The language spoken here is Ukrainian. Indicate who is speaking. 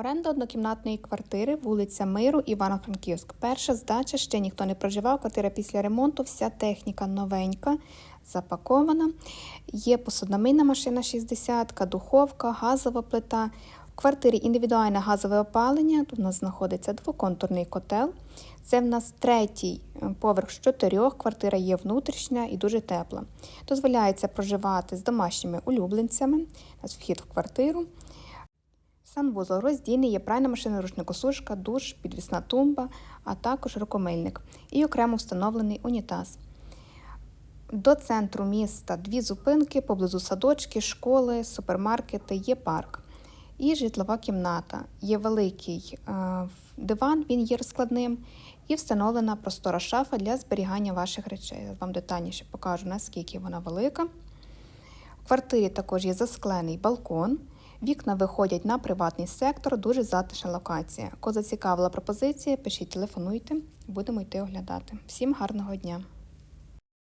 Speaker 1: Оренда однокімнатної квартири, вулиця Миру, Івано-Франківськ. Перша здача, ще ніхто не проживав. Квартира після ремонту, вся техніка новенька, запакована. Є посудомийна машина 60, духовка, газова плита. В квартирі індивідуальне газове опалення. Тут у нас знаходиться двоконтурний котел. Це в нас третій е, поверх з чотирьох. Квартира є внутрішня і дуже тепла. Дозволяється проживати з домашніми улюбленцями. У нас вхід в квартиру. Санвузол роздільний, є пральна машина, рушникосушка, душ, підвісна тумба, а також рукомильник і окремо встановлений унітаз. До центру міста дві зупинки, поблизу садочки, школи, супермаркети, є парк. І житлова кімната. Є великий е, диван, він є розкладним, і встановлена простора шафа для зберігання ваших речей. Вам детальніше покажу, наскільки вона велика. В квартирі також є засклений балкон. Вікна виходять на приватний сектор, дуже затишна локація. Кого зацікавила пропозиція, пишіть, телефонуйте, будемо йти оглядати. Всім гарного дня!